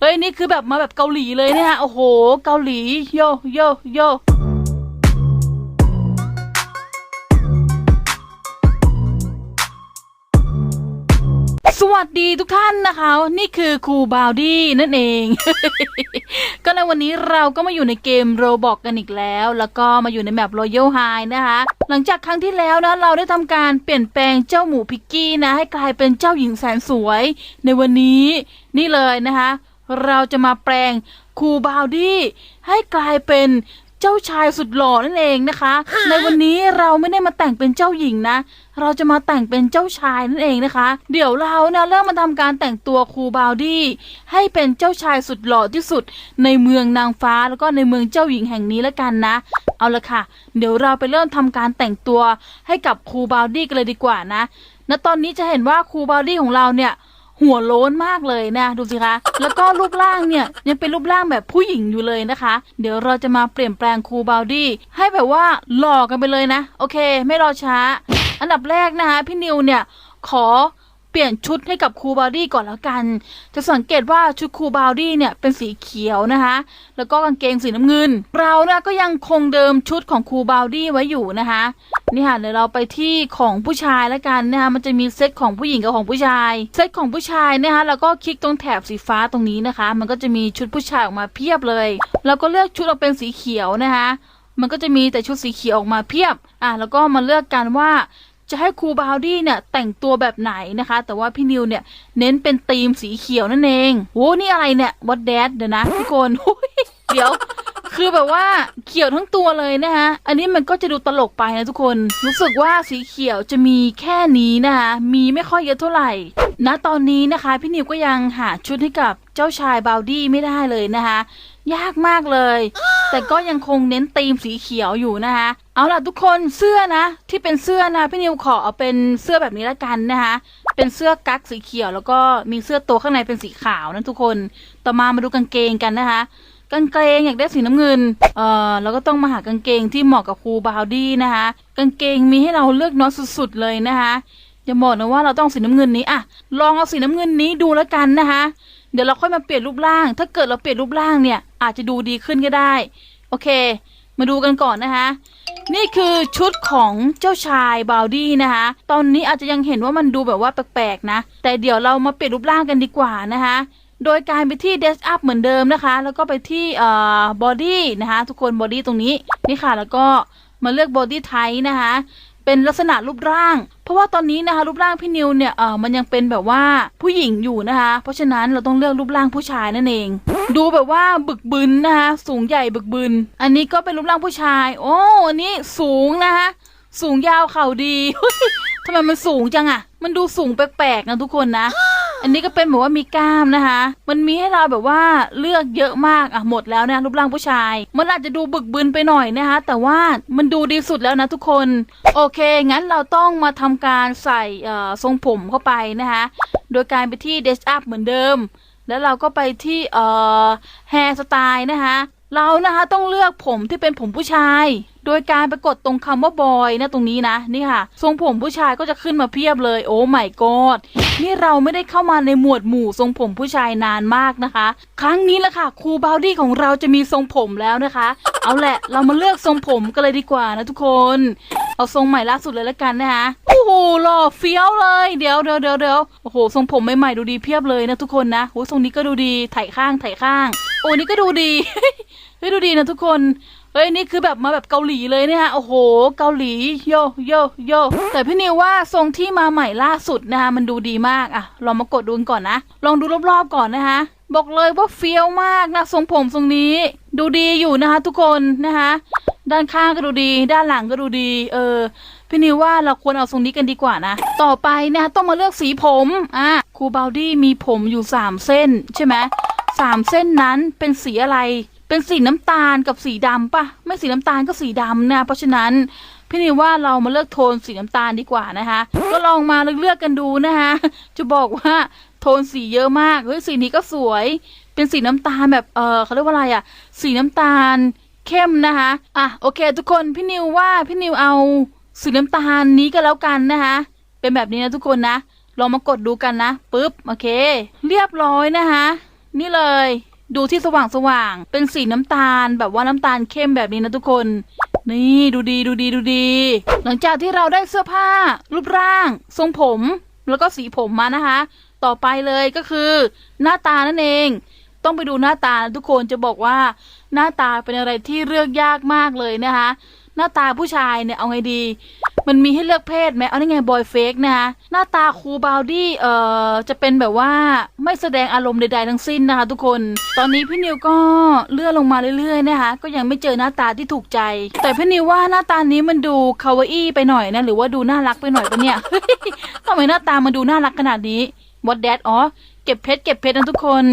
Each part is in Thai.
เฮ้ยนี่คือแบบมาแบบเกาหลีเลยเนี่ยฮะโอ้โห เกาหลีโยโยโยสวัสดีทุกท่านนะคะ นี่คือครูบาวดี้นั่นเอง ก็ในวันนี้เราก็มาอยู่ในเกมโรบอกกันอีกแล้ว แล้วก็มาอยู่ในแมป Royal High นะคะ หลังจากครั้งที่แล้วนะ เราได้ทำการเปลี่ยนแปลงเจ้าหมูพิกกี้นะ ให้กลายเป็นเจ้าหญิงแสนสวย ในวันนี้นี่เลยนะคะ เราจะมาแปลงครูบาวดี้ให้กลายเป็นเจ้าชายสุดหล่อนั่นเองนะคะ ในวันนี้เราไม่ได้มาแต่งเป็นเจ้าหญิงนะ เราจะมาแต่งเป็นเจ้าชายนั่นเองนะคะ เดี๋ยวเรานะเริ่มมาทำการแต่งตัวครูบาวดี้ให้เป็นเจ้าชายสุดหล่อที่สุด ในเมืองนางฟ้าแล้วก็ในเมืองเจ้าหญิงแห่งนี้แล้วกันนะ เอาละค่ะ เดี๋ยวเราไปเริ่มทำการแต่งตัวให้กับครูบาวดี้กันเลยดีกว่านะณตอนนี้จะเห็นว่าครูบาวดี้ของเราเนี่ย หัวโล้นมากเลยนะดูสิคะ แล้วก็รูปร่างเนี่ยยังเป็นรูปร่างแบบผู้หญิงอยู่เลยนะคะ เดี๋ยวเราจะมาเปลี่ยนแปลงครูบาวดี้ให้แบบว่าหล่อกันไปเลยนะ โอเค ไม่รอช้า อันดับแรกนะคะพี่นิวเนี่ยขอเปลี่ยนชุดให้กับครูบาวดี้ก่อนแล้วกัน จะสังเกตว่าชุดครูบาวดี้เนี่ยเป็นสีเขียวนะคะ แล้วก็กางเกงสีน้ำเงิน เราเนี่ยก็ยังคงเดิมชุดของครูบาวดี้ไว้อยู่นะคะ นี่ค่ะเดี๋ยวเราไปที่ของผู้ชายแล้วกันนะคะมันจะมีเซตของผู้หญิงกับของผู้ชาย เซตของผู้ชายนะคะแล้วก็คลิกตรงแถบสีฟ้าตรงนี้นะคะ มันก็จะมีชุดผู้ชายออกมาเพียบเลยแล้วก็เลือกชุดออกเป็นสีเขียวนะคะมันก็จะมีแต่ชุดสีเขียวออกมาเพียบอะแล้วก็มาเลือกกันว่าจะให้ครูบาวดี้เนี่ยแต่งตัวแบบไหนนะคะ แต่ว่าพี่นิวเนี่ยเน้นเป็นธีมสีเขียวนั่นเองโอ้นี่อะไรเนี่ยวัดแดดเดี๋ยวนะทุกคนอุ๊ยเดี๋ยว คือแบบว่าเขียวทั้งตัวเลยนะคะอันนี้มันก็จะดูตลกไปนะทุกคน รู้สึกว่าสีเขียวจะมีแค่นี้นะคะมีไม่ค่อยเยอะเท่าไหร่ณตอนนี้นะคะ พี่นิวก็ยังหาชุดให้กับเจ้าชายบาวดี้ไม่ได้เลยนะคะยากมากเลย แต่ก็ยังคงเน้นธีมสีเขียวอยู่นะคะเอาล่ะทุกคนเสื้อนะ ที่เป็นเสื้อนะพี่นิวขอเอาเป็นเสื้อแบบนี้ละกันนะคะเป็นเสื้อกั๊กสีเขียว แล้วก็มีเสื้อตัวข้างในเป็นสีขาวนะทุกคน ต่อมามาดูกางเกงกันนะคะ กางเกงอยากได้สีน้ำเงิน เอ่อเราก็ต้องมาหากางเกงที่เหมาะกับครูบาวดี้นะคะ กางเกงมีให้เราเลือกน้อยสุดๆเลยนะคะอย่าบอกนะว่าเราต้องสีน้ำเงินนี้อะลองเอาสีน้ำเงินนี้ดูแล้วกันนะคะ เดี๋ยวเราค่อยมาเปลี่ยนรูปร่าง ถ้าเกิดเราเปลี่ยนรูปร่างเนี่ย อาจจะดูดีขึ้นก็ได้ โอเค มาดูกันก่อนนะคะนี่คือชุดของเจ้าชายบาวดี้นะคะ ตอนนี้อาจจะยังเห็นว่ามันดูแบบว่าแปลกๆนะ แต่เดี๋ยวเรามาเปลี่ยนรูปร่างกันดีกว่านะคะ โดยการไปที่ Desk Up เหมือนเดิมนะคะ แล้วก็ไปที่เอ่อ Body นะคะ ทุกคน Body ตรงนี้นี่ค่ะ แล้วก็มาเลือก Body Type นะคะ เป็นลักษณะรูปร่าง เพราะว่าตอนนี้นะคะรูปร่างพี่นิวเนี่ยเออมันยังเป็นแบบว่าผู้หญิงอยู่นะคะ เพราะฉะนั้นเราต้องเลือกรูปร่างผู้ชายนั่นเอง ดูแบบว่าบึกบึนนะคะสูงใหญ่บึกบึน อันนี้ก็เป็นรูปร่างผู้ชาย โอ้อันนี้สูงนะคะสูงยาวเข่าดี ทำไมมันสูงจังอะมันดูสูงแปลกๆนะทุกคนนะ อันนี้ก็เป็นแบบว่ามีกล้ามนะคะ มันมีให้เราแบบว่าเลือกเยอะมากอะหมดแล้วนะรูปร่างผู้ชาย มันอาจจะดูบึกบึนไปหน่อยนะคะ แต่ว่ามันดูดีสุดแล้วนะทุกคน โอเค งั้นเราต้องมาทำการใส่ทรงผมเข้าไปนะคะ โดยการไปที่เดชอัพเหมือนเดิม แล้วเราก็ไปที่เอ่อแฮร์สไตล์นะคะ เรานะคะต้องเลือกผมที่เป็นผมผู้ชาย โดยการไปกดตรงคำว่าบอยนะตรงนี้นะนี่ค่ะ ทรงผมผู้ชายก็จะขึ้นมาเพียบเลยโอ้ไม่กอดนี่เราไม่ได้เข้ามาในหมวดหมู่ทรงผมผู้ชายนานมากนะคะ ครั้งนี้ละค่ะครูบาวดี้ของเราจะมีทรงผมแล้วนะคะ เอาแหละเรามาเลือกทรงผมกันเลยดีกว่านะทุกคน เอาทรงใหม่ล่าสุดเลยละกันนะคะโอ้โหหล่อเฟี้ยวเลยเดี๋ยวเดี๋ยวเดี๋ยวเดี๋ยวโอ้โหทรงผมใหม่ๆดูดีเพียบเลยนะทุกคนนะโอ้ทรงนี้ก็ดูดีไถข้างไถข้างโอ้นี่ก็ดูดี เฮ้ยดูดีนะทุกคน เฮ้ยนี่คือแบบมาแบบเกาหลีเลยเนี่ยฮะโอ้โห เกาหลีโยโยโยแต่พี่นิวว่าทรงที่มาใหม่ล่าสุดนะคะมันดูดีมากอะลองมากดดูกันก่อนนะ ลองดูรอบๆก่อนนะคะบอกเลยว่าเฟี้ยวมากนะทรงผมทรงนี้ ดูดีอยู่นะคะทุกคนนะคะด้านข้างก็ดูดี ด้านหลังก็ดูดี เออ พี่นิวว่าเราควรเอาทรงนี้กันดีกว่านะ ต่อไปนะคะต้องมาเลือกสีผมอะครูบาวดี้มีผมอยู่สามเส้น ใช่ไหมสามเส้นนั้นเป็นสีอะไร เป็นสีน้ำตาลกับสีดำปะไม่สีน้ำตาลก็สีดำนะเพราะฉะนั้นพี่นิวว่าเรามาเลือกโทนสีน้ำตาลดีกว่านะคะ ก็ลองมาเลือกๆกันดูนะคะจะบอกว่าโทนสีเยอะมากเฮ้ยสีนี้ก็สวย เป็นสีน้ำตาลแบบเออเขาเรียกว่าอะไรอะสีน้ำตาลเข้มนะคะอะโอเค ทุกคนพี่นิวว่าพี่นิวเอาสีน้ำตาลนี้ก็แล้วกันนะคะเป็นแบบนี้นะทุกคนนะลองมากดดูกันนะปุ๊บโอเค เรียบร้อยนะคะนี่เลย ดูที่สว่างสว่างๆเป็นสีน้ำตาล แบบว่าน้ำตาลเข้มแบบนี้นะทุกคน นี่ดูดีดูดีดูดี หลังจากที่เราได้เสื้อผ้า รูปร่าง ทรงผม แล้วก็สีผมมานะคะ ต่อไปเลยก็คือ หน้าตานั่นเอง ต้องไปดูหน้าตานะทุกคนจะบอกว่า หน้าตาเป็นอะไรที่เลือกยากมากเลยนะคะ หน้าตาผู้ชายเนี่ยเอาไงดี มันมีให้เลือกเพศไหมเอาได้ไงบอยเฟกนะคะหน้าตาครูบาวดี้เอ่อจะเป็นแบบว่าไม่แสดงอารมณ์ใดๆทั้งสิ้นนะคะ ทุกคนตอนนี้พี่นิวก็เลื่อนลงมาเรื่อยๆนะคะ ก็ยังไม่เจอหน้าตาที่ถูกใจ แต่พี่นิวว่าหน้าตานี้มันดูคาวาอี้ไปหน่อยนะหรือว่าดูน่ารักไปหน่อยปะเนี่ยทำไมหน้าตามันดูน่ารักขนาดนี้วอดแดดอ๋อเก็บเพชรเก็บเพชรนะทุกคน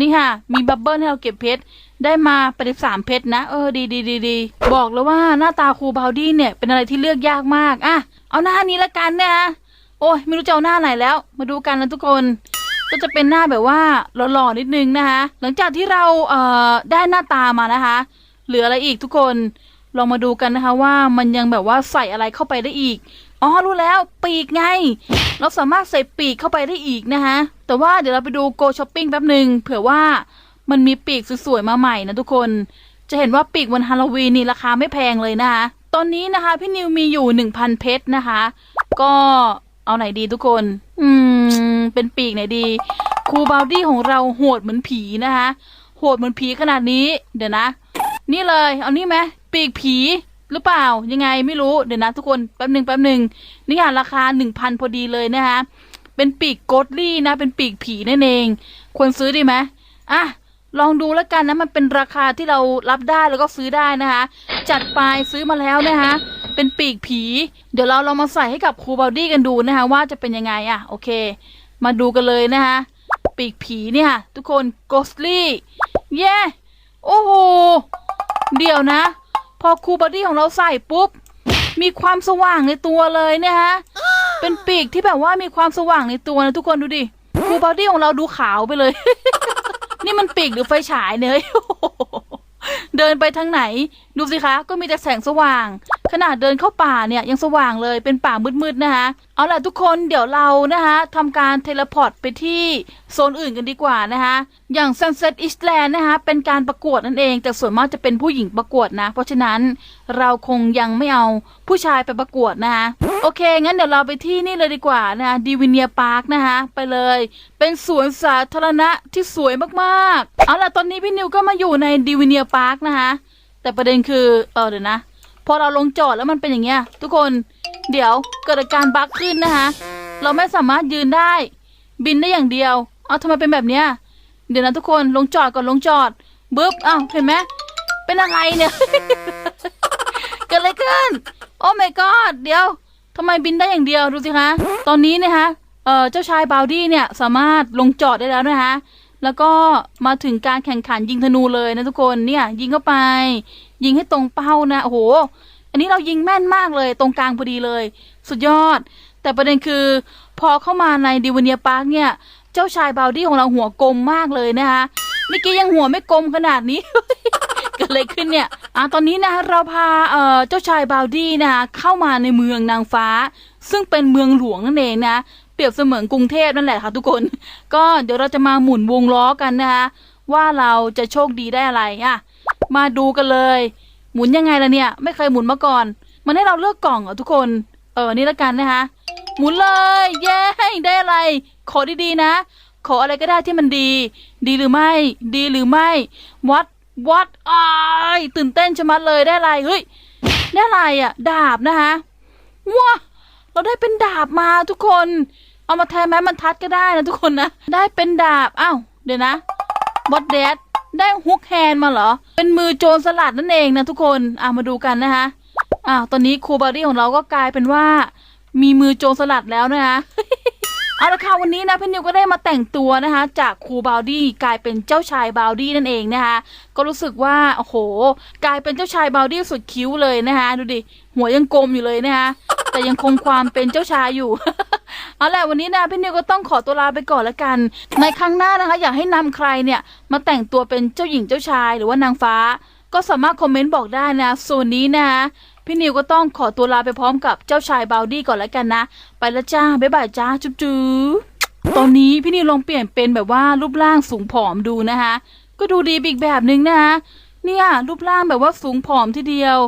นี่ค่ะ มีบับเบิ้ลให้เราเก็บเพชร ได้มาเป็นสามเพชรนะ เออดีดีดีดีบอกแล้วว่าหน้าตาครูบาวดี้เนี่ยเป็นอะไรที่เลือกยากมากอะเอาหน้านี้ละกันนะโอ้ยไม่รู้จะเอาหน้าไหนแล้ว มาดูกันนะทุกคนก็จะเป็นหน้าแบบว่าหล่อๆนิดนึงนะคะหลังจากที่เราเอ่อได้หน้าตามานะคะ เหลืออะไรอีกทุกคนลองมาดูกันนะคะว่ามันยังแบบว่าใส่อะไรเข้าไปได้อีกอ๋อรู้แล้วปีกไง เราสามารถใส่ปีกเข้าไปได้อีกนะคะแต่ว่าเดี๋ยวเราไปดูโกช้อปปิ้งแป๊บหนึ่งเผื่อว่า มันมีปีกสวยๆมาใหม่นะทุกคน จะเห็นว่าปีกวันฮาโลวีนนี่ราคาไม่แพงเลยนะคะตอนนี้นะคะ พี่นิวมีอยู่หนึ่งพันเพชรนะคะ ก็เอาไหนดีทุกคน อืม เป็นปีกไหนดี ครูบาวดี้ของเราโหดเหมือนผีนะคะ โหดเหมือนผีขนาดนี้ เดี๋ยวนะ นี่เลย เอานี่ไหมปีกผีหรือเปล่า ยังไงไม่รู้ เดี๋ยวนะทุกคน แป๊บหนึ่งแป๊บหนึ่งนี่ค่ะราคาหนึ่งพันพอดีเลยนะคะ เป็นปีกโกดลี่นะ เป็นปีกผีนั่นเอง ควรซื้อดีไหมอะ ลองดูแล้วกันนะ มันเป็นราคาที่เรารับได้แล้วก็ซื้อได้นะคะ จัดไปซื้อมาแล้วนะคะ เป็นปีกผี เดี๋ยวเราลองมาใส่ให้กับครูบาวดี้กันดูนะคะ ว่าจะเป็นยังไงอะ โอเค มาดูกันเลยนะคะ ปีกผีเนี่ย ทุกคนโกสลี่เย้โอ้โห เดี๋ยวนะ พอครูบอดี้ของเราใส่ปุ๊บ มีความสว่างในตัวเลยเนี่ยฮะเป็นปีกที่แบบว่ามีความสว่างในตัวนะทุกคนดูดิครูบอดี้ของเราดูขาวไปเลย นี่มันปีกหรือไฟฉายเนยเฮ้ยเดินไปทางไหน ดูสิคะก็มีแต่แสงสว่าง ขนาดเดินเข้าป่าเนี่ยยังสว่างเลยเป็นป่ามืดๆนะคะ เอาล่ะทุกคนเดี๋ยวเรานะคะทำการเทเลพอร์ตไปที่โซนอื่นกันดีกว่านะคะอย่าง Sunset Island นะคะเป็นการประกวดนั่นเอง แต่ส่วนมากจะเป็นผู้หญิงประกวดนะ เพราะฉะนั้นเราคงยังไม่เอาผู้ชายไปประกวดนะคะ โอเค งั้นเดี๋ยวเราไปที่นี่เลยดีกว่านะดีวินเนียพาร์คนะคะ ไปเลย เป็นสวนสาธารณะที่สวยมากๆ เอาล่ะ ตอนนี้พี่นิวก็มาอยู่ในดีวินเนียพาร์คนะคะ แต่ประเด็นคือ เออเดี๋ยวนะ พอเราลงจอดแล้วมันเป็นอย่างเงี้ย ทุกคน เดี๋ยวเกิดอาการบั๊กขึ้นนะคะ เราไม่สามารถยืนได้ บินได้อย่างเดียว เอาทำไมเป็นแบบเนี้ย เดี๋ยวนะทุกคน ลงจอดก่อนลงจอดบึ๊บอ้าวเห็นไหมเป็นอะไรเนี่ย เกิดอะไรขึ้น โอ้ my god เดี๋ยว ทำไมบินได้อย่างเดียวดูสิคะ ตอนนี้นะคะเอ่อเจ้าชายบาวดี้เนี่ยสามารถลงจอดได้แล้วนะคะแล้วก็มาถึงการแข่งขันยิงธนูเลยนะทุกคนเนี่ยยิงเข้าไป ยิงให้ตรงเป้านะโอ้โห อันนี้เรายิงแม่นมากเลยตรงกลางพอดีเลย สุดยอด แต่ประเด็นคือ พอเข้ามาในดิวเนียพาร์คเนี่ย เจ้าชายบาวดี้ของเราหัวกลมมากเลยนะคะเมื่อกี้ยังหัวไม่กลมขนาดนี้ กิดอะไรขึ้นเนี่ยอะตอนนี้นะเราพาเอ่อเจ้าชายบาวดี้นะเข้ามาในเมืองนางฟ้า ซึ่งเป็นเมืองหลวงนั่นเองนะเปรียบเสมือนกรุงเทพนั่นแหละค่ะทุกคน ก็เดี๋ยวเราจะมาหมุนวงล้อกันนะคะว่าเราจะโชคดีได้อะไรอะมาดูกันเลย หมุนยังไงล่ะเนี่ย ไม่เคยหมุนมาก่อน มันให้เราเลือกกล่องเหรอทุกคน เออนี่ละกันนะคะหมุนเลย เย้ได้อะไร ขอดีๆนะ ขออะไรก็ได้ที่มันดี ดีหรือไม่ ดีหรือไม่วัด วัดอ้ายตื่นเต้นชะมัดเลยได้อะไรเฮ้ยได้อะไรอะ ดาบนะคะว้าเราได้เป็นดาบมาทุกคน เอามาแทนไม้บรรทัดก็ได้นะทุกคนนะ ได้เป็นดาบอ้าวเดี๋ยวนะบอดแดดได้ฮุกแฮนมาเหรอ เป็นมือโจรสลัดนั่นเองนะทุกคนอะมาดูกันนะคะอ้าวตอนนี้ครูบารี่ของเราก็กลายเป็นว่า มีมือโจรสลัดแล้วนะคะ เอาละค่ะวันนี้นะพี่นิวก็ได้มาแต่งตัวนะคะ จากครูบาวดี้กลายเป็นเจ้าชายบาวดี้นั่นเองนะคะ ก็รู้สึกว่าโอ้โห กลายเป็นเจ้าชายบาวดี้สุดคิ้วเลยนะคะ ดูดิหัวยังกลมอยู่เลยนะคะ แต่ยังคงความเป็นเจ้าชายอยู่เอาละวันนี้นะพี่นิวก็ต้องขอตัวลาไปก่อนละกัน ในครั้งหน้านะคะ อยากให้นำใครเนี่ยมาแต่งตัวเป็นเจ้าหญิงเจ้าชายหรือว่านางฟ้า ก็สามารถคอมเมนต์บอกได้นะส่วนนี้นะคะ พี่นิวก็ต้องขอตัวลาไปพร้อมกับเจ้าชายบาวดี้ก่อนแล้วกันนะ ไปล้วจ้า บ๊ายบายจ้า จุ๊บจุ๊บตอนนี้พี่นิวลองเปลี่ยนเป็นแบบว่ารูปร่างสูงผอมดูนะคะ ก็ดูดีอีกแบบหนึ่งนะคะเนี่ยรูปร่างแบบว่าสูงผอมทีเดียว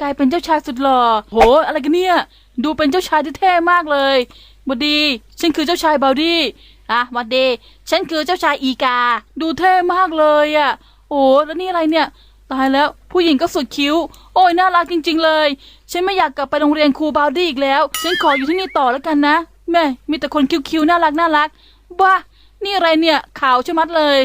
กลายเป็นเจ้าชายสุดหล่อโห อะไรกันเนี่ย ดูเป็นเจ้าชายที่เท่มากเลยบดี ฉันคือเจ้าชายบาวดี้อะวัดเดฉันคือเจ้าชายอีกา ดูเท่มากเลยอะ่ะ โอ้แล้วนี่อะไรเนี่ย ตายแล้วผู้หญิงก็สุดคิ้ว โอ้ยน่ารักจริง ๆ เลย ฉันไม่อยากกลับไปโรงเรียนครูบาวดี้อีกแล้ว ฉันขออยู่ที่นี่ต่อแล้วกันนะแม่มีแต่คนคิ้วๆน่ารักน่ารักบ้านี่อะไรเนี่ยขาวชะมัดเลย